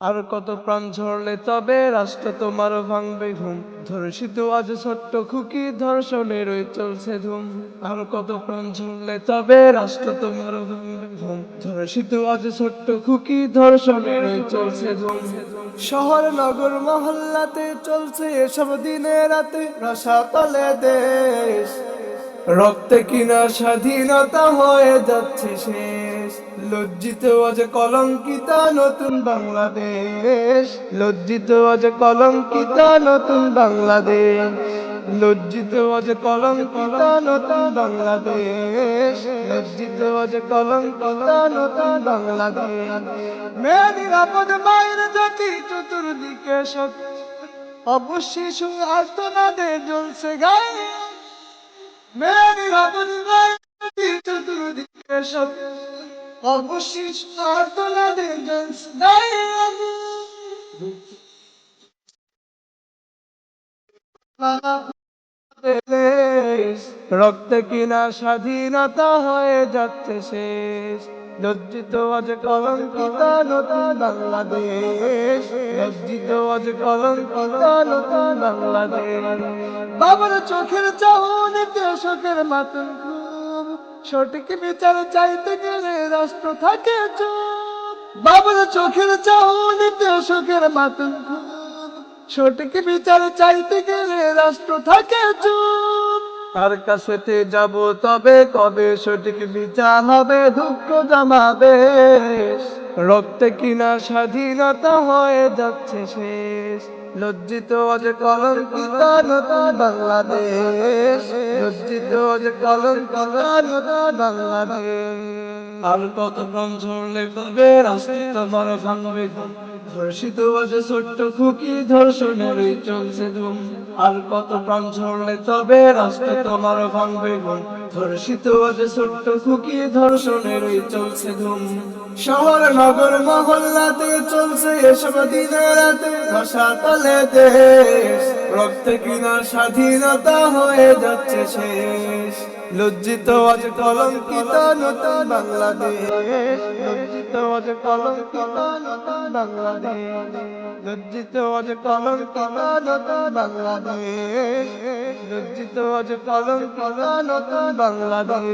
আর কত প্রাণ ঝরলে তবে রাষ্ট্র তোমার ভাঙবে ঘুম। ধর্ষিত আজ ছোট্ট খুকি ধর্ষণের ওই চলছে ধুম। আর কত প্রাণ ঝরলে তবে রাষ্ট্র তোমার ভাঙবে ঘুম। ধর্ষিত আজ ছোট্ট খুকি ধর্ষণের ওই চলছে ধুম। শহর, নগর, মহল্লাতে চলছে এসব দিনে রাতে রসাতলে দেশ। রক্তে কিনা স্বাধীনতা হয়ে যাচ্ছে শেষ লজ্জিত আজ কলঙ্কিত নতুন বাংলাদেশ। লজ্জিত আজ কলঙ্কিত নতুন বাংলাদেশ। লজ্জিত আজ কলঙ্কিত নতুন বাংলাদেশ। লজ্জিত আজ নতুন বাংলাদেশ। মেয়ে নিরাপদ মায়ের জাতি চতুর্দিকে সত্য অবশ্যই শুধু আর্তনাদের জ্বলছে গায়ে। মেরি রাবণ গায়ে চতুর্দিকে সব অবশিষ্ট রক্ত কিনা স্বাধীনতা হয়ে যাচ্ছে শেষ। লজ্জিত আজ কলঙ্কিত নতুন বাংলাদেশ। লজ্জিত আজ কলঙ্কিত নতুন বাংলাদেশ। বাবার চোখের চাহনিতে শোকের মাতন সঠিক বিচার চাইতে রাষ্ট্র থাকে বাবার চোখের বিচার চাইতে গেলে রাষ্ট্র থাকে কাছেতে যাব তবে, কবে সঠিক বিচার হবে দুঃখ জামাবে রক্তে কিনা স্বাধীনতা হয়ে যাচ্ছে শেষ। লজ্জিত আজ কলঙ্কিত নতুন বাংলাদেশ। আজ কলঙ্কিত নতুন আর কত প্রাণ ঝরলে তবে রাষ্ট্র তোমার ভাঙবে ধর্ষিত আজ ছোট্ট খুকি ধর্ষণের চলছে ধুম। আর কত প্রাণ ঝরলে তবে রাষ্ট্র তোমার ভাঙবে ঘুম। ধর্ষিত আজ ছোট্ট খুকি ধর্ষণের চলছে ধুম। শহর, নগর, মহল্লাতে চলছে এসব দিনে রাতে রসাতলে দেশ। রক্তে কিনা স্বাধীনতা হয়ে যাচ্ছে শেষ। লজ্জিত আজ কলঙ্কিত নতুন বাংলাদেশ। লজ্জিত আজ কলঙ্কিত নতুন বাংলাদেশ। লজ্জিত আজ কলঙ্কিত নতুন বাংলাদেশ। লজ্জিত আজ কলঙ্কিত নতুন বাংলাদেশ।